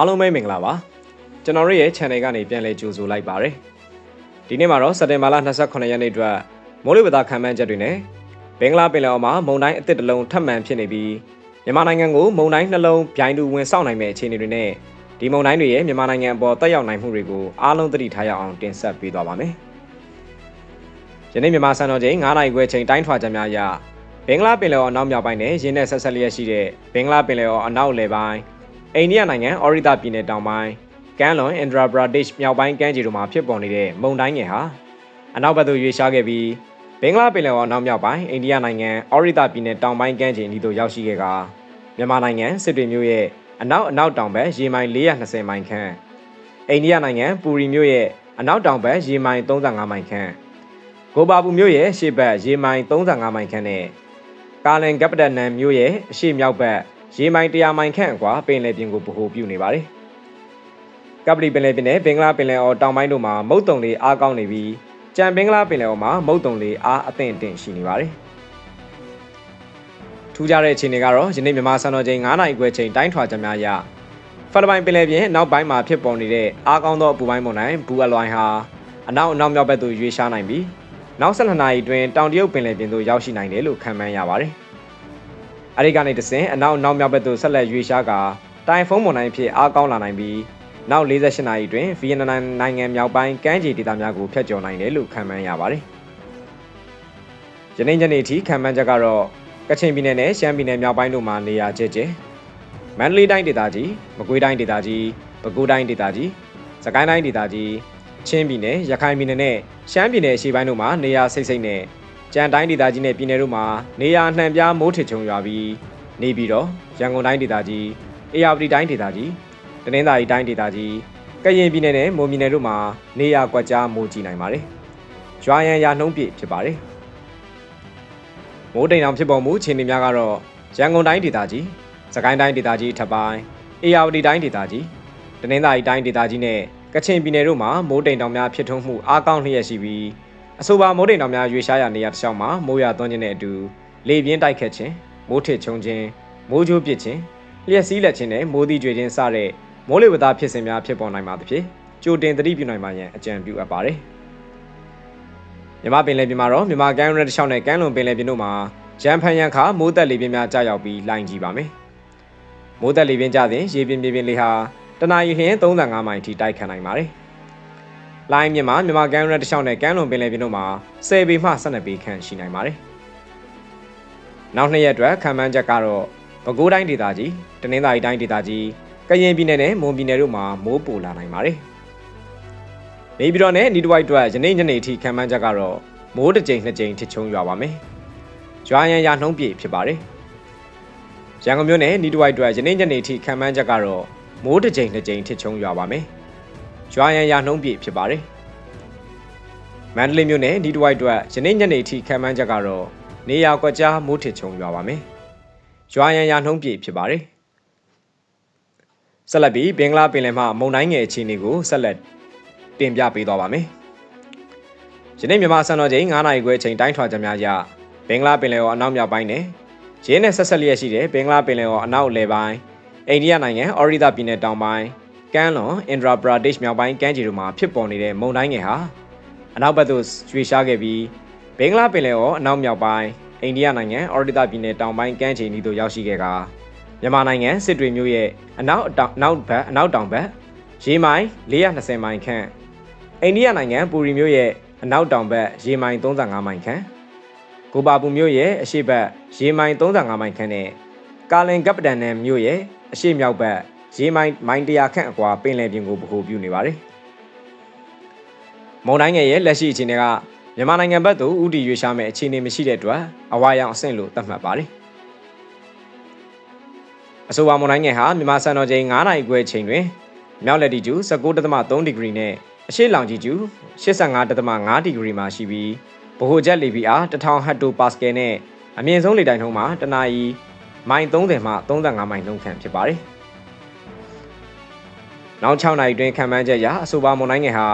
အားလုံးပဲမင်္ဂလာပါကျွန်တော်တို့ရဲ့ channel ကနေပြန်လည်ကြိုဆိုလိုက်ပါရစေဒီနေ့မှာတော့စက်တင်ဘာလ28ရက်နေ့အတွက်မိုးလေဝသခန့်မှန်းချက်တွေနဲ့ဘင်္ဂလားပင်လယ်အော်မှာမုန်တိုင်းအသစ်တစ်လုံးထပ်မံဖြစ်နေပြီးမြန်မာနိုင်ငံကိုမုန်တိုင်းနှလုံးပြိုင်တူဝင်ဆောက်နိုင်မယ့်အခြေအနေတွေနဲ့ဒီမုန်တိုင်းတွေရဲ့မြန်မာနိုင်ငံအပေါ်တက်ရောက်နိုင်မှုတွေကိုအားလုံးသတိထားရအောင်တင်ဆက်ပေးသွားပါမယ်ယနေ့မြန်မာစံတော်ချိန်9နာရီခွဲချိန်တိုင်းထွာချက်များအရဘင်္ဂလားပင်လယ်အော်အနောက်မြောက်ပိုင်းနဲ့ရင်းနဲ့ဆက်ဆက်လျက်ရှိတဲ့ဘင်္ဂလားပင်လယ်အော်အနောက်လယ်ပိုင်း အိန္ဒိယနိုင်ငံအော်ရီတာပြည်နယ်တောင်ပိုင်းကမ်းလွန်အင်ဒရာဘရာဒစ်မြောက်ပိုင်းကမ်းခြေတို့မှာဖြစ်ပေါ်နေတဲ့မုန်တိုင်းငယ်ဟာအနောက်ဘက်သို့ရွေ့ရှားခဲ့ပြီးဘင်္ဂလားပင်လယ်အော်နောက်မြောက်ပိုင်းအိန္ဒိယနိုင်ငံအော်ရီတာပြည်နယ်တောင်ပိုင်းကမ်းခြေအနီးသို့ရောက်ရှိခဲ့ကမြန်မာနိုင်ငံစစ်တွေမြို့ရဲ့အနောက်အနောက်တောင်ဘက်ရေမိုင်420မိုင်ခန့်အိန္ဒိယနိုင်ငံပူရီမြို့ရဲ့အနောက်တောင်ဘက်ရေမိုင်35မိုင်ခန့်ဂိုဘာပူမြို့ရဲ့ရှေ့ဘက်ရေမိုင်35မိုင်ခန့်နဲ့ကာလန်ကပတန်နန်မြို့ရဲ့အရှေ့မြောက်ဘက် ရေမိုင်100မိုင်ခန့်အကွာပင်လယ်ပြင်ကိုဗဟိုပြုနေပါတယ်။ကပလီပင်လယ်ပြင်နဲ့ဘင်္ဂလားပင်လယ်အော်တောင်ပိုင်းတို့မှာမုတ်တုံလေးအားကောင်းနေပြီးကြံဘင်္ဂလားပင်လယ်အော်မှာမုတ်တုံလေးအားအသင့်အင့်ရှိနေပါတယ်။ထူးခြားတဲ့အခြေအနေကတော့ယနေ့မြန်မာစံတော်ချိန်9နာရီခွဲချိန်တိုင်းထွာချက်များအရဖလပိုင်းပင်လယ်ပြင်နောက်ပိုင်းမှာဖြစ်ပေါ်နေတဲ့အားကောင်းသောအပူပိုင်းမုန်တိုင်းဘူအလွိုင်းဟာအနောက်အနောက်မြောက်ဘက်သို့ရွေ့ရှားနိုင်ပြီးနောက်12နာရီအတွင်းတောင်တရုတ်ပင်လယ်ပြင်သို့ရောက်ရှိနိုင်တယ်လို့ခန့်မှန်းရပါတယ်။ အဲဒီကနေတဆင့်အနောက်အနောက်မြောက်ဘက်သို့ဆက်လက်ရွေ့ရှားကာတိုင်ဖုန်းမုန်တိုင်းဖြစ်အားကောင်းလာနိုင်ပြီးနောက်48နာရီအတွင်းဗီယက်နမ်နိုင်ငံမြောက်ပိုင်းကမ်းခြေဒေသများကိုဖျက်ကျော်နိုင်တယ်လို့ခန့်မှန်းရပါတယ်။ယနေ့ညနေထိခန့်မှန်းချက်ကတော့ကချင်ပြည်နယ်နဲ့ရှမ်းပြည်နယ်မြောက်ပိုင်းတို့မှာနေရာကျကျမန္တလေးတိုင်းဒေသကြီးမကွေးတိုင်းဒေသကြီးပဲခူးတိုင်းဒေသကြီးစကိုင်းတိုင်းဒေသကြီးချင်းပြည်နယ်ရခိုင်ပြည်နယ်နဲ့ရှမ်းပြည်နယ်အရှေ့ပိုင်းတို့မှာနေရာစိတ်စိတ်နဲ့ ကြံတိုင်းဒေသကြီးနဲ့ပြည်နယ်တို့မှာနေရာနှံပြားမိုးထစ်ချုံရွာပြီးနေပြီးတော့ရန်ကုန်တိုင်းဒေသကြီးအေရဝတီတိုင်းဒေသကြီးတနင်္သာရီတိုင်းဒေသကြီးကရင်ပြည်နယ်နဲ့မွန်ပြည်နယ်တို့မှာနေရာကွက်ကြားမိုးကြီးနိုင်ပါတယ်။ရွာရန်ရာနှုံးပြည့်ဖြစ်ပါတယ်။မိုးတိမ်အောင်ဖြစ်ပေါ်မှုအခြေအနေများကတော့ရန်ကုန်တိုင်းဒေသကြီးစကိုင်းတိုင်းဒေသကြီးထပ်ပိုင်းအေရဝတီတိုင်းဒေသကြီးတနင်္သာရီတိုင်းဒေသကြီးနဲ့ကချင်ပြည်နယ်တို့မှာမိုးတိမ်တောင်များဖြစ်ထွန်းမှုအားကောင်းလျက်ရှိပြီး အဆိုပါမိုးတိမ်တောင်များရွေရှားရာနေရာတစ်လျှောက်မှာမိုးရွာသွန်းခြင်းနဲ့အတူလေပြင်းတိုက်ခတ်ခြင်းမိုးထစ်ချုံခြင်းမိုးကြိုးပစ်ခြင်းလျှက်စီးလက်ခြင်းနဲ့မိုးသီးကြွေခြင်းစတဲ့မိုးလေဝသဖြစ်စဉ်များဖြစ်ပေါ်နိုင်ပါသဖြင့်ကြိုတင်သတိပြုနိုင်ပါရန်အကြံပြုအပ်ပါတယ်။မြမပင်လယ်ပြင်မှာတော့မြမကမ်းရိုးတစ်လျှောက်နဲ့ကမ်းလွန်ပင်လယ်ပြင်တို့မှာရန်ဖန်ရန်ခါမိုးသက်လေပြင်းများကြာရောက်ပြီးလှိုင်းကြီးပါမယ်။မိုးသက်လေပြင်းကြစဉ်ရေပြင်းပြင်းပြင်းလေးဟာတနအီလျင်35မိုင်ထိတိုက်ခတ်နိုင်ပါတယ်။ လိုင်းမြင့်မှာမြန်မာကမ်းရိုးတစ်လျှောက်နဲ့ကမ်းလွန်ပင်လယ်ပြင်တို့မှာ10ပေမှ12ပေခန့်ရှိနိုင်ပါတယ်။နောက်နှစ်ရက်အတွက်ခံမှန်းချက်ကတော့ပဲခူးတိုင်းဒေသကြီးတနင်္သာရီတိုင်းဒေသကြီးကရင်ပြည်နယ်နဲ့မွန်ပြည်နယ်တို့မှာမိုးပိုလာနိုင်ပါတယ်။နေပြည်တော်နဲ့နီတဝိုက်အတွက်ယနေ့ညနေအထိခံမှန်းချက်ကတော့မိုးတစ်ကြိမ်နှစ်ကြိမ်ထစ်ချုံရွာပါမယ်။ရွာရန်ရာနှုံးပြည့်ဖြစ်ပါတယ်။ရန်ကုန်မြို့နယ်နီတဝိုက်အတွက်ယနေ့ညနေအထိခံမှန်းချက်ကတော့မိုးတစ်ကြိမ်နှစ်ကြိမ်ထစ်ချုံရွာပါမယ်။ ရွာရန်ရာနှုံးပြည့်ဖြစ်ပါတယ်။မန္တလေးမြို့နယ်ဒီတဝိုက်အတွက်ယနေ့ညနေအထိခံမှန်းချက်ကတော့နေရာကွက်ကြားမိုးထစ်ချုံရွာပါမယ်။ရွာရန်ရာနှုံးပြည့်ဖြစ်ပါတယ်။ဆက်လက်ပြီးဘင်္ဂလားပင်လယ်မှမုန်တိုင်းငယ်အခြေအနေကိုဆက်လက်တင်ပြပေးသွားပါမယ်။ယနေ့မြန်မာစံတော်ချိန်9နာရီခွဲအချိန်တိုင်းထွာချက်များအရဘင်္ဂလားပင်လယ်ော်အနောက်မြောက်ပိုင်းနဲ့ရင်းနဲ့ဆက်ဆက်လျက်ရှိတဲ့ဘင်္ဂလားပင်လယ်ော်အနောက်အလယ်ပိုင်းအိန္ဒိယနိုင်ငံအော်ရီဒါပြည်နယ်တောင်ပိုင်း ကမ်းလွန်အင်ဒရာဘရာဒစ်မြောက်ပိုင်းကမ်းခြေတို့မှာဖြစ်ပေါ်နေတဲ့မုန်တိုင်းငယ်ဟာအနောက်ဘက်သို့ရွှေ့ရှားခဲ့ပြီးဘင်္ဂလားပင်လယ်အော်အနောက်မြောက်ပိုင်းအိန္ဒိယနိုင်ငံအော်ရီဒါပြည်နယ်တောင်ပိုင်းကမ်းခြေနီးသို့ရောက်ရှိခဲ့ကာမြန်မာနိုင်ငံစစ်တွေမြို့ရဲ့အနောက်အတောင်နောက်ဘက်အနောက်တောင်ဘက်ရေမိုင်420မိုင်ခန့်အိန္ဒိယနိုင်ငံပူရီမြို့ရဲ့အနောက်တောင်ဘက်ရေမိုင်35မိုင်ခန့်ကိုပါပူမြို့ရဲ့အရှေ့ဘက်ရေမိုင်35မိုင်ခန့်နဲ့ကာလင်ကပတန်နန်မြို့ရဲ့အရှေ့မြောက်ဘက် ရေမိုင်မိုင်တရာခန့်အကွာပင်လယ်ပြင်ကိုဗဟိုပြုနေပါတယ်။မုန်တိုင်းငယ်ရဲ့လက်ရှိအခြေအနေကမြန်မာနိုင်ငံဘက်သို့ဥတီရွေးရှားမဲ့အခြေအနေမရှိတဲ့အတွက်အဝါရောင်အဆင့်လို့သတ်မှတ်ပါတယ်။အဆိုပါမုန်တိုင်းငယ်ဟာမြန်မာစံတော်ချိန်9နာရီခွဲချိန်တွင်မြောက်လက်တီကျူ19.3ဒီဂရီနဲ့အရှေ့လောင်ကြီးကျူ85.5ဒီဂရီမှာရှိပြီးဗဟိုချက်လေပီအား1000ဟက်တိုပါစကယ်နဲ့အမြင့်ဆုံးလေတိုင်နှုန်းမှာတနာရီမိုင်30မှ35မိုင်နှုန်းခန့်ဖြစ်ပါတယ်။ နောက်6နာရီတွင်ခံမှန်းချက်အရအဆိုပါမုန်တိုင်းငယ်ဟာ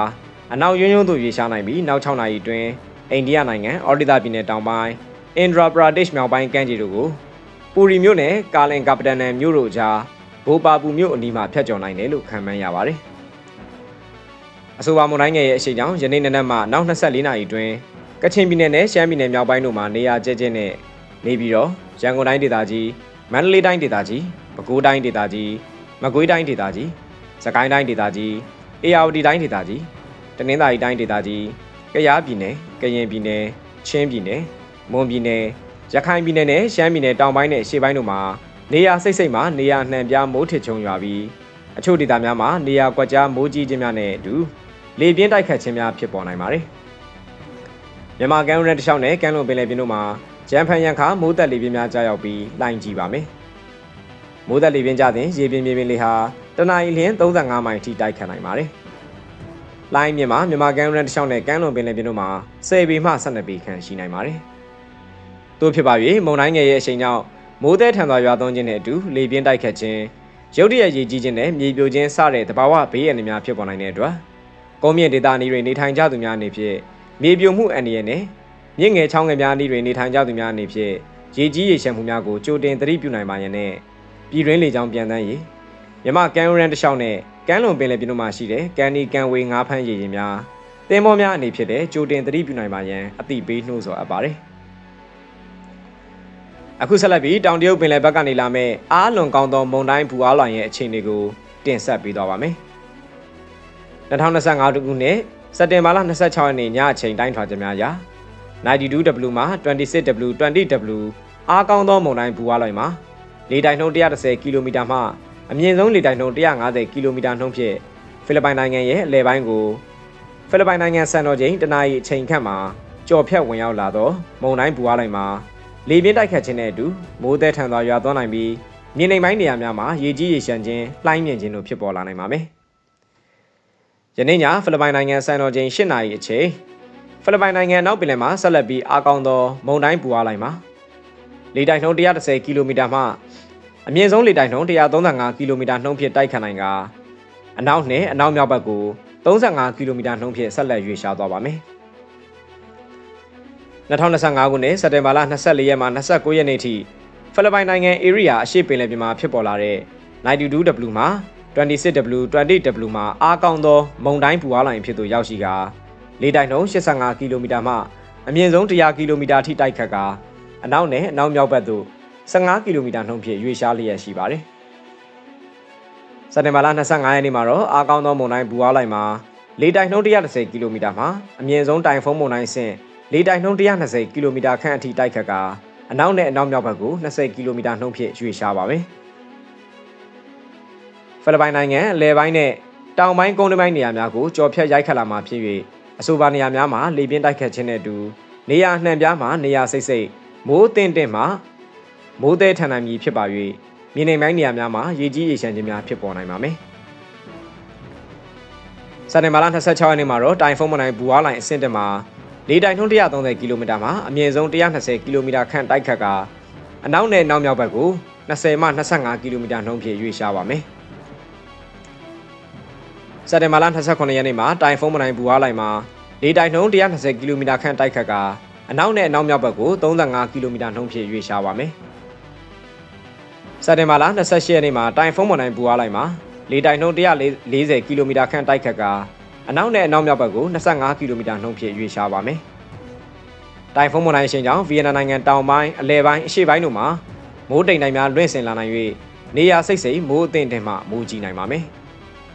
အနောက်ယွန်းယွန်းသို့ရွေ့ရှားနိုင်ပြီးနောက်6နာရီတွင်အိန္ဒိယနိုင်ငံအော်ဒီတာပြည်နယ်တောင်ပိုင်းအင်ဒရာပရာဒစ်မြောက်ပိုင်းကမ်းခြေတို့ကိုပူရီမြို့နယ်ကာလင်ကပတန်နန်မြို့တို့ကြားဘိုးပါပူမြို့အနီးမှာဖျက်ကျော်နိုင်တယ်လို့ခန့်မှန်းရပါတယ်။အဆိုပါမုန်တိုင်းငယ်ရဲ့အရှိန်ကြောင့်ယနေ့နနက်မှနောက်24နာရီအတွင်းကချင်ပြည်နယ်နဲ့ရှမ်းပြည်နယ်မြောက်ပိုင်းတို့မှာနေရာကျဲကျဲနဲ့နေပြီးတော့ရန်ကုန်တိုင်းဒေသကြီးမန္တလေးတိုင်းဒေသကြီးပဲခူးတိုင်းဒေသကြီးမကွေးတိုင်းဒေသကြီး စကိုင်းတိုင်းဒေသကြီးအေရဝတီတိုင်းဒေသကြီးတနင်္သာရီတိုင်းဒေသကြီးကယားပြည်နယ်ကရင်ပြည်နယ်ချင်းပြည်နယ်မွန်ပြည်နယ်ရခိုင်ပြည်နယ်နဲ့ရှမ်းပြည်နယ်တောင်ပိုင်းနဲ့အရှေ့ပိုင်းတို့မှာနေရာစိတ်စိတ်မှာနေရာနှံပြားမိုးထစ်ချုံရွာပြီးအချို့ဒေသများမှာနေရာကွက်ကြားမိုးကြီးခြင်းများနဲ့အတူလေပြင်းတိုက်ခတ်ခြင်းများဖြစ်ပေါ်နိုင်ပါတယ်။မြန်မာကမ်းရိုးတန်းတစ်လျှောက်နဲ့ကမ်းလွန်ပင်လယ်ပြင်တို့မှာရန်ဖန်ရန်ခါမိုးသက်လေပြင်းများကြားရောက်ပြီးလှိုင်းကြီးပါမယ်။မိုးသက်လေပြင်းကြတဲ့ရေပြင်းမြေပြင်လေဟာ တနအီလျင်35မိုင်ထိတိုက်ခတ်နိုင်ပါတယ်။လိုင်းမြင့်မှာမြန်မာကမ်းရိုးတန်းတစ်လျှောက်နဲ့ကမ်းလွန်ပင်လယ်ပြင်တို့မှာ10ပေမှ12ပေခန့်ရှိနိုင်ပါတယ်။သို့ဖြစ်ပါ၍မုန်တိုင်းငယ်ရဲ့အချိန်ကြောင့်မိုးသည်ထန်စွာရွာသွန်းခြင်းနဲ့အတူလေပြင်းတိုက်ခတ်ခြင်းရုတ်တရက်ရေကြီးခြင်းနဲ့မြေပြိုခြင်းစတဲ့သဘာဝဘေးအန္တရာယ်များဖြစ်ပေါ်နိုင်တဲ့အတွက်ကုန်းမြင့်ဒေသနေတွေနေထိုင်ကြသူများအနေဖြင့်မြေပြိုမှုအန္တရာယ်နဲ့မြင့်ငယ်ချောင်းငယ်များနေတွေနေထိုင်ကြသူများအနေဖြင့်ရေကြီးရေရှမ်းမှုများကိုကြိုတင်သတိပြုနိုင်ပါရန်နဲ့ပြည်တွင်းလေကြောင်းပြန်တန်းရေး မြမကမ်းရိုးရန်တစ်လျှောက်နဲ့ကမ်းလွန်ပင်လယ်ပြင်တို့မှာရှိတဲ့ကန်ဒီကန်ဝေငါးဖမ်းရေရင်များသင်္ဘောများအနေဖြင့်လည်းကြိုတင်သတိပြုနိုင်ပါရန်အသိပေးနှိုးဆော်အပ်ပါတယ်အခုဆက်လက်ပြီးတောင်တရုတ်ပင်လယ်ဘက်ကနေလာမဲ့အားလွန်ကောင်းသောမုန်တိုင်းဘူအားလောင်ရဲ့အခြေအနေကိုတင်ဆက်ပေးသွားပါမယ်2025ခုနှစ်စက်တင်ဘာလ26ရက်နေ့ညအချိန်တိုင်းထွာချက်များအရ 92W မှာ 26W 20W အားကောင်းသောမုန်တိုင်းဘူအားလောင်မှာလေတိုက်နှုန်း130ကီလိုမီတာမှ အမြင့်ဆုံးလေတိုက်နှုန်း150ကီလိုမီတာနှုန်းဖြင့်ဖိလစ်ပိုင်နိုင်ငံရဲ့အလဲပိုင်းကိုဖိလစ်ပိုင်နိုင်ငံစံတော်ချိန်တနအီအချိန်ခန့်မှာကြော်ဖြတ်ဝင်ရောက်လာသောမုန်တိုင်းဘူအားလိုက်မှာလေပြင်းတိုက်ခတ်ခြင်းနဲ့အတူမိုးသည်ထန်စွာရွာသွန်းနိုင်ပြီးမြေနိမ့်ပိုင်းနေရာများမှာရေကြီးရေရှမ်းခြင်းလှိုင်းမြင့်ခြင်းတို့ဖြစ်ပေါ်လာနိုင်ပါမယ်။ယနေ့ညဖိလစ်ပိုင်နိုင်ငံစံတော်ချိန်8နာရီအချိန်ဖိလစ်ပိုင်နိုင်ငံနောက်ပင်လယ်မှာဆက်လက်ပြီးအားကောင်းသောမုန်တိုင်းပူအားလိုက်မှာလေတိုက်နှုန်း130ကီလိုမီတာမှ အမြင့်ဆုံးလေတိုက်နှုန်း135ကီလိုမီတာနှုန်းဖြင့်တိုက်ခတ်နိုင်ကအနောက်နဲ့အနောက်မြောက်ဘက်ကို35ကီလိုမီတာနှုန်းဖြင့်ဆက်လက်ရွေ့ရှားသွားပါမယ်။2025ခုနှစ်စက်တင်ဘာလ24ရက်မှ29ရက်နေ့ထိဖိလစ်ပိုင်နိုင်ငံ area အရှေ့ပင်လယ်ပြင်မှာဖြစ်ပေါ်လာတဲ့ 92W မှာ 26W 20W မှာအားကောင်းသောမုန်တိုင်းပူအားလိုင်ဖြစ်သူရောက်ရှိကာလေတိုက်နှုန်း85ကီလိုမီတာမှအမြင့်ဆုံး100ကီလိုမီတာထိတိုက်ခတ်ကာအနောက်နဲ့အနောက်မြောက်ဘက်သို့ 15ကီလိုမီတာနှုန်းဖြင့်ရွေ့ရှားလျက်ရှိပါတယ်။စက်တင်ဘာလ25ရက်နေ့မှာတော့အားကောင်းသောမုန်တိုင်းဘူအားလိုက်မှာလေတိုက်နှုန်း130ကီလိုမီတာမှအမြင့်ဆုံးတိုင်ဖုန်းမုန်တိုင်းဆင့်လေတိုက်နှုန်း120ကီလိုမီတာခန့်အထိတိုက်ခတ်ကာအနောက်နဲ့အနောက်မြောက်ဘက်ကို20ကီလိုမီတာနှုန်းဖြင့်ရွေ့ရှားပါမယ်။ဖိလစ်ပိုင်နိုင်ငံအလဲပိုင်းနဲ့တောင်ပိုင်းကုန်းပိုင်းနေရာများကိုကြော်ဖြတ်ရိုက်ခတ်လာမှာဖြစ်၍အဆိုပါနေရာများမှာလေပြင်းတိုက်ခတ်ခြင်းနဲ့အတူနေရာနှံပြားမှာနေရာစိတ်စိတ်မိုးတင်တင်မှာ မိုးသည်ထန်နိုင်မည်ဖြစ်ပါ၍မြေနေပိုင်းနေရာများမှာရေကြီးရေရှမ်းခြင်းများဖြစ်ပေါ်နိုင်ပါမယ်။စက်တင်ဘာလ26ရက်နေ့မှာတော့တိုင်ဖုန်းမနိုင်ဘူအားလိုင်အဆင့်တက်မှာလေတိုင်နှုန်း130ကီလိုမီတာမှာအမြင့်ဆုံး120ကီလိုမီတာခန့်တိုက်ခတ်ကာအနောက်နဲ့နောက်မြောက်ဘက်ကို20မှ25ကီလိုမီတာနှုန်းဖြင့်ရွေ့ရှားပါမယ်။စက်တင်ဘာလ29ရက်နေ့မှာတိုင်ဖုန်းမနိုင်ဘူအားလိုက်မှာလေတိုင်နှုန်း120ကီလိုမီတာခန့်တိုက်ခတ်ကာအနောက်နဲ့အနောက်မြောက်ဘက်ကို35ကီလိုမီတာနှုန်းဖြင့်ရွေ့ရှားပါမယ်။ စက်တင်ဘာလ28ရက်နေ့မှာတိုင်ဖုန်းမနိုင်ဘူအားလိုက်မှာလေတိုင်နှုန်း140ကီလိုမီတာခန့်တိုက်ခတ်ကာအနောက်နဲ့အနောက်မြောက်ဘက်ကို25ကီလိုမီတာနှုန်းဖြင့်ရွေ့ရှားပါမယ်။တိုင်ဖုန်းမွန်တိုင်းရှင်ကြောင့်ဗီယက်နမ်နိုင်ငံတောင်ပိုင်းအလဲပိုင်းအရှေ့ပိုင်းတို့မှာမိုးတိမ်တိုင်းများလွင့်စင်လာနိုင်၍နေရာစိတ်စိမ်မိုးအသင့်တင်မှမိုးကြီးနိုင်ပါမယ်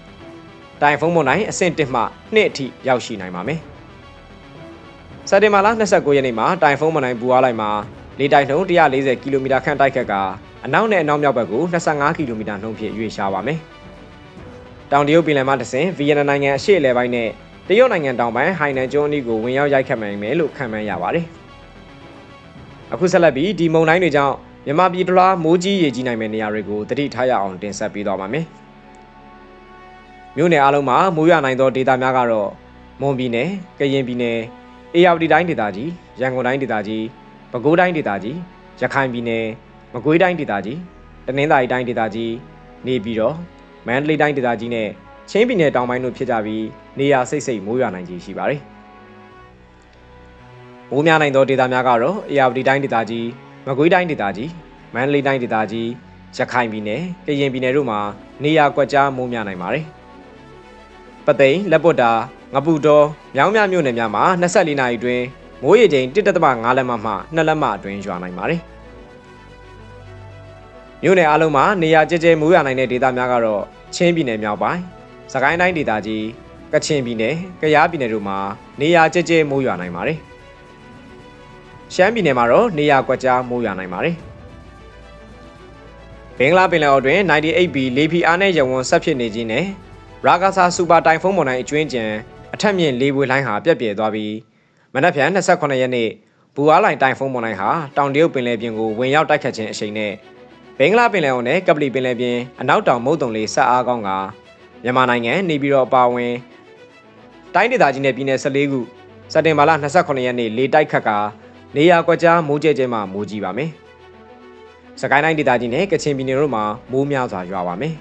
။တိုင်ဖုန်းမွန်တိုင်းအဆင့်1မှ2အထိရောက်ရှိနိုင်ပါမယ်။စက်တင်ဘာလ29ရက်နေ့မှာတိုင်ဖုန်းမွန်တိုင်းပူအားလိုက်မှာလေတိုင်နှုန်း140ကီလိုမီတာခန့်တိုက်ခတ်က အနောက်နဲ့အနောက်မြောက်ဘက်ကို25ကီလိုမီတာနှုန်းဖြင့်ရွေ့ရှားပါမယ်။တောင်တရုတ်ပင်လယ်မှတဆင်ဗီယက်နမ်နိုင်ငံအရှေ့အလယ်ပိုင်းနဲ့တရုတ်နိုင်ငံတောင်ပိုင်းဟိုင်နန်ကျွန်းအနီးကိုဝင်ရောက်ရိုက်ခတ်နိုင်မယ်လို့ခန့်မှန်းရပါတယ်။အခုဆက်လက်ပြီးဒီမုန်တိုင်းတွေကြောင့်မြန်မာပြည်တလားမိုးကြီးရေကြီးနိုင်မယ့်နေရာတွေကိုတတိထားရအောင်တင်ဆက်ပေးသွားပါမယ်။မြို့နယ်အားလုံးမှာမိုးရွာနိုင်သောဒေသများကတော့မွန်ပြည်နယ်၊ကရင်ပြည်နယ်၊အေရဝတီတိုင်းဒေသကြီး၊ရန်ကုန်တိုင်းဒေသကြီး၊ပဲခူးတိုင်းဒေသကြီး၊ရခိုင်ပြည်နယ်၊ မကွေးတိုင်းဒေသကြီး၊တနင်္သာရီတိုင်းဒေသကြီးနေပြည်တော်မန္တလေးတိုင်းဒေသကြီးနဲ့ချင်းပြည်နယ်တောင်ပိုင်းတို့ဖြစ်ကြပြီးနေရာစိတ်စိတ်မိုးရွာနိုင်ခြင်းရှိပါတယ်။မိုးများနိုင်သောဒေသများကတော့အေရဝတီတိုင်းဒေသကြီး၊မကွေးတိုင်းဒေသကြီး၊မန္တလေးတိုင်းဒေသကြီး၊ရခိုင်ပြည်နယ်ကရင်ပြည်နယ်တို့မှာနေရာကွက်ကြားမိုးများနိုင်ပါတယ်ပသိမ်လက်ပွတ်တာငပူတော်မြောင်းမြမြို့နယ်များမှာ24နာရီအတွင်းမိုးရေချိန်1.5လက်မမှ2လက်မအတွင်းရွာနိုင်ပါတယ် မြို့နယ်အလုံးမှာနေရာကျကျမိုးရွာနိုင်တဲ့ဒေသများကတော့ချင်းပြည်နယ်မြောက်ပိုင်းစကိုင်းတိုင်းဒေသကြီးကချင်ပြည်နယ်ကယားပြည်နယ်တို့မှာနေရာကျကျမိုးရွာနိုင်ပါတယ်ရှမ်းပြည်နယ်မှာတော့နေရာကွက်ကြားမိုးရွာနိုင်ပါတယ်ဘင်္ဂလားပင်လယ်အော်တွင် 98B လေဖီအားနဲ့ရဝွန်ဆက်ဖြစ်နေခြင်းနဲ့ရာဂါဆာစူပါတိုင်ဖုန်းမွန်တိုင်းအကျွင်းကျန်အထက်မြင့်လေးဝေလိုင်းဟာပြက်ပြဲသွားပြီးမနက်ဖြန်28ရက်နေ့ဘူအားလိုင်တိုင်ဖုန်းမွန်တိုင်းဟာတောင်တရုတ်ပင်လယ်ပြင်ကိုဝင်ရောက်တိုက်ခတ်ခြင်းအချိန်နဲ့ ဘင်္ဂလားပင်လယ်အော်နဲ့ကပလီပင်လယ်ပြင်အနောက်တောင်မုတ်တုံလေးဆက်အားကောင်းကမြန်မာနိုင်ငံနေပြည်တော်အပါအဝင်တိုင်းဒေသကြီးနဲ့ပြည်နယ်14ခုစက်တင်ဘာလ28ရက်နေ့လေတိုက်ခတ်ကနေရာကွက်ကြားမိုးကျဲကျဲမှမိုးကြီးပါမယ်။စကိုင်းတိုင်းဒေသကြီးနဲ့ကချင်ပြည်နယ်တို့မှာမိုးများစွာရွာပါမယ်။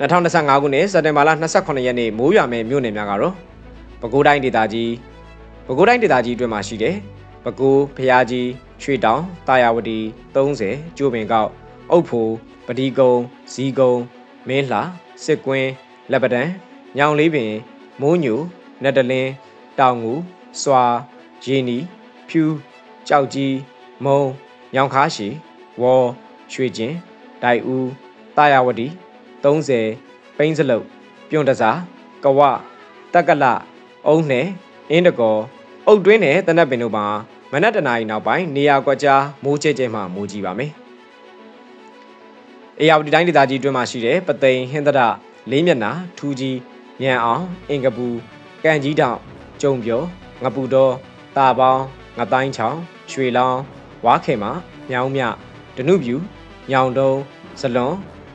2025ခုနှစ်စက်တင်ဘာလ28ရက်နေ့မိုးရွာမဲ့မြို့နယ်များကတော့ပဲခူးတိုင်းဒေသကြီးပဲခူးတိုင်းဒေသကြီးအတွင်းမှာရှိတယ်။ပဲခူးဖျားကြီး ရွှေတောင်တာယာဝတီ30ကျိုးပင်ကောက်အုတ်ဖိုပဒီကုံဇီကုံမင်းလှစစ်ကွင်းလက်ပတံညောင်လေးပင်မိုးညူနက်တလင်းတောင်ငူစွာရေနီဖြူကြောက်ကြီးမုံညောင်ခါရှိဝေါ်ရွှေကျင်ဒိုင်ဦးတာယာဝတီ30ပိန်းစလုတ်ပြုံတစားကဝတက်ကလအုံးနယ်အင်းတကောအုတ်တွင်းနဲ့တနက်ပင်တို့မှာ မနက်တနာရီနောက်ပိုင်းနေရာကွက်ကြားမိုးကျဲကျဲမှမိုးကြီးပါမယ်။အေယာဝတီတိုင်းဒေသကြီးအတွင်းမှာရှိတဲ့ပသိမ်ဟင်းသဒလေးမျက်နှာထူးကြီးညံအောင်အင်ကပူကန့်ကြီးတောင်ကျုံပြောငပူတော်တာပေါင်းငတိုင်းချောင်းရွှေလောင်းဝါခေမမြောင်းမြဒနုပြူညောင်တုံးဇလွန်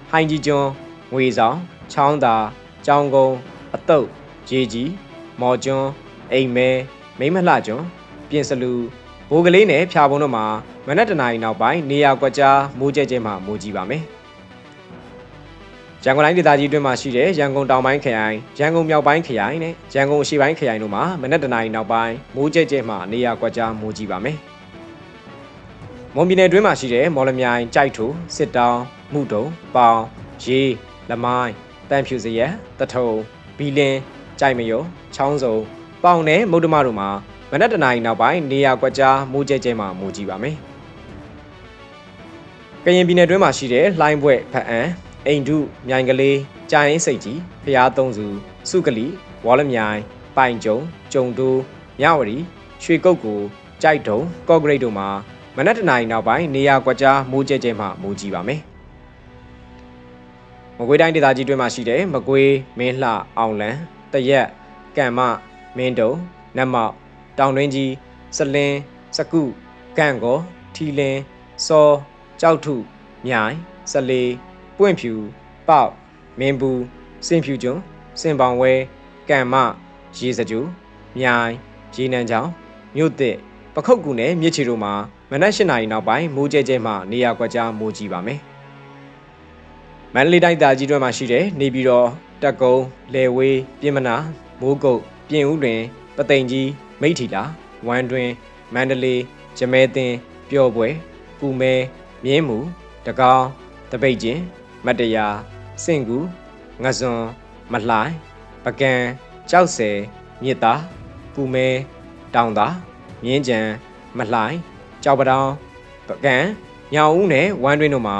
ဟိုင်ကြီးကျွန်းငွေဆောင်ချောင်းသာကြောင်ကုန်းအတုတ်ရေကြီးမော်ကျွန်းအိမ်မဲမိမလှကျွန်းပြင်စလူ ဘိုးကလေးနဲ့ဖြာပုံတို့မှာမနက်တနာရီနောက်ပိုင်းနေရာကွက်ကြားမိုးကျဲကျဲမှမိုးကြီးပါမယ်ရန်ကုန်တိုင်းဒေသကြီးအတွင်းမှာရှိတဲ့ရန်ကုန်တောင်ပိုင်းခရိုင်ရန်ကုန်မြောက်ပိုင်းခရိုင်နဲ့ရန်ကုန်အရှေ့ပိုင်းခရိုင်တို့မှာမနက်တနာရီနောက်ပိုင်းမိုးကျဲကျဲမှနေရာကွက်ကြားမိုးကြီးပါမယ်။မွန်ပြည်နယ်အတွင်းမှာရှိတဲ့မော်လမြိုင်ကြိုက်ထူစစ်တောင်းမှုတုံပေါင်ရေးလမိုင်းတန်ဖြူစရက်တထုံဘီလင်းကြိုက်မယုံချောင်းစုံပေါင်နဲ့မုဒ္ဓမတို့မှာ မနက်တနာရီနောက်ပိုင်းနေရာကွက်ကြားမိုးကျဲကျဲမှမိုးကြီးပါမယ်။ကရင်ပြည်နယ်တွင်းမှာရှိတဲ့လှိုင်းဘွဲ့ဖအံအိန္ဒုမြိုင်ကလေးကြိုင်းစိတ်ကြီးဖျားသုံးစုစုကလီဝေါ်လမြိုင်ပိုင်ကျုံကျုံတိုးမြဝတီရွှေကုတ်ကိုကြိုက်တုံကော့ဂရိတ်တို့မှာမနက်တနာရီနောက်ပိုင်းနေရာကွက်ကြားမိုးကျဲကျဲမှမိုးကြီးပါမယ်မကွေးတိုင်းဒေသကြီးတွင်းမှာရှိတဲ့မကွေးမင်းလှအောင်လန်တရက်ကံမမင်းတုံနတ်မောက် တောင်တွင်းကြီးစလင်းစကုကန့်ကောထီလင်းစောကြောက်ထုမြိုင်စလေးပွင့်ဖြူပေါက်မင်းဘူးစင်ဖြူကျွန်းစင်ပောင်ဝဲကံမရေစကြူမြိုင်ရေနံချောင်းမြို့သစ်ပခုတ်ကူနဲ့မြစ်ချီတို့မှာမနက်၈နာရီနောက်ပိုင်းမိုးကျဲကျဲမှနေရာကွက်ကြားမိုးကြီးပါမယ်။မန္တလေးတိုင်းသားကြီးတွဲမှာရှိတဲ့နေပြည်တော်တက်ကုန်းလေဝေးပြင်မနာမိုးကုတ်ပြင်ဦးတွင်ပသိမ်ကြီး မိထီလာဝမ်တွင်မန္တလေးဂျမဲသင်ပျော်ပွဲကူမဲမြင်းမူတကောင်းတပိတ်ကျင်မတရာစင့်ကူငဇွန်မလှိုင်ပကံကြောက်ဆယ်မြစ်သားပူမဲတောင်သာမြင်းကြံမလှိုင်ကြောက်ပတောင်ပကံညောင်ဦးနဲ့ဝမ်းတွင်းတို့မှာ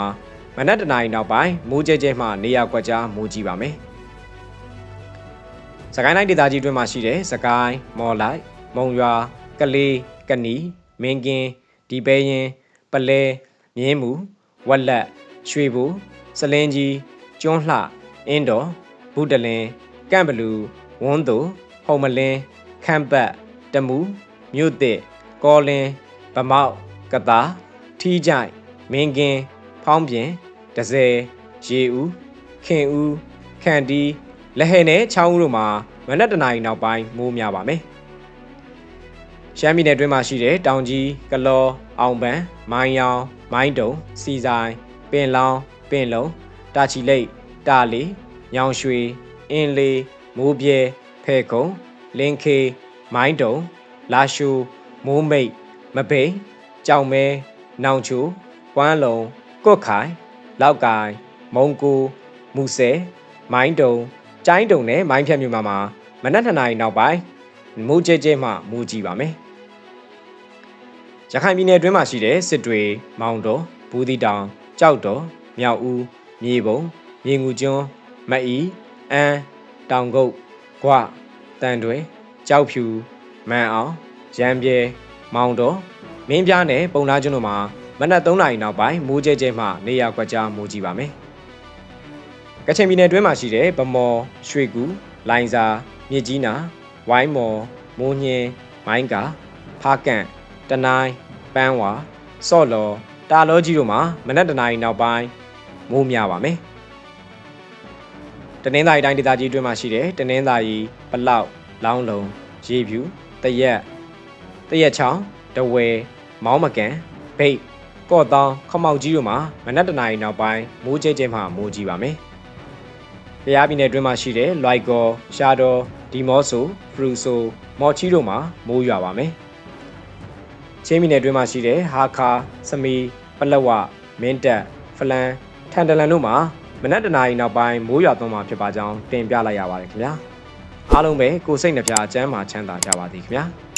မနက်တနာရီနောက်ပိုင်းမိုးကျဲကျဲမှနေရာကွက်ကြားမိုးကြီးပါမယ်စကိုင်းတိုင်းဒေသကြီးတွင်းမှာရှိတဲ့စကိုင်းမော်လိုက် မုံရွာကလေးကနီမင်းကင်းဒီပဲရင်ပလဲမြင်းမူဝက်လက်ရွှေဘူစလင်းကြီးကျွန်းလှအင်းတော်ဘူးတလင်ကန့်ဘလူဝန်းသူဟုံမလင်းခန့်ပတ်တမူမြို့သစ်ကောလင်းဗမောက်ကတာထီးကြိုင်မင်းကင်းဖောင်းပြင်ဒဇယ်ရေဦးခင်ဦးခန့်တီးလက်ဟဲနဲ့ချောင်းဦးတို့မှာမနက်တနာရီနောက်ပိုင်းမိုးများပါမယ် ရှမ်းပြည်နယ်တွင်းမှာရှိတဲ့တောင်ကြီးကလောအောင်ပန်းမိုင်းယောင်မိုင်းတုံစီဆိုင်ပင်လောင်းပင်လုံးတာချီလိတ်တာလီညောင်ရွှေအင်းလေးမိုးပြဲဖဲကုံလင်းခေမိုင်းတုံလာရှူမိုးမိတ်မပိန်ကြောင်မဲနောင်ချိုကွမ်းလုံးကွတ်ခိုင်လောက်ကိုင်မုံကိုမူဆဲမိုင်းတုံကျိုင်းတုံနဲ့မိုင်းဖြတ်မြို့မှာမှာမနက်2နာရီနောက်ပိုင်းမူကျဲကျဲမှမူကြည့်ပါမယ် ရခိုင်ပြည်နယ်အတွင်းမှာရှိတဲ့စစ်တွေမောင်တော်ဘူးတီတောင်ကြောက်တော်မြောက်ဦးမြေပုံမြေငူကျွန်းမအီအန်းတောင်ကုတ်ကွတန်တွဲကြောက်ဖြူမန်အောင်ရံပြဲမောင်တော်မင်းပြားနဲ့ပုံသားကျွန်းတို့မှာမနက်3နာရီနောက်ပိုင်းမိုးကျဲကျဲမှနေရာကွက်ကြားမိုးကြည့်ပါမယ်။ကချင်ပြည်နယ်တွင်းမှာရှိတဲ့ဗမော်ရွှေကူလိုင်စာမြစ်ကြီးနာဝိုင်းမော်မိုးညင်းမိုင်းကာဖားကန့် တနိုင်းပန်းဝါစော့လော်တာလောကြီးတို့မှာမနက်တနာရီနောက်ပိုင်းမိုးများပါမယ်။တနင်္သာရီတိုင်းဒေသကြီးအတွင်းမှာရှိတဲ့တနင်္သာရီပလောက်လောင်းလုံးရေဖြူတရက်တရက်ချောင်းတဝဲမောင်းမကန်ဘိတ်ကော့တောင်းခမောက်ကြီးတို့မှာမနက်တနာရီနောက်ပိုင်းမိုးကျဲကျဲမှမိုးကြီးပါမယ်။ကြားပြည်နယ်အတွင်းမှာရှိတဲ့လွိုက်ကောရှာတော်ဒီမော့ဆိုဖရူဆိုမော်ချီတို့မှာမိုးရွာပါမယ်။ ချင်းပြည်နယ်အတွင်းမှာရှိတဲ့ဟာခါစမီပလက်ဝမင်းတက်ဖလန်ထန်တလန်တို့မှာမနက်တနာရီနောက်ပိုင်းမိုးရွာသွန်းမှာဖြစ်ပါကြောင်းတင်ပြလိုက်ရပါတယ်ခင်ဗျာ။အားလုံးပဲကိုယ်စိတ်နှပြချမ်းမာချမ်းသာကြပါသည်ခင်ဗျာ။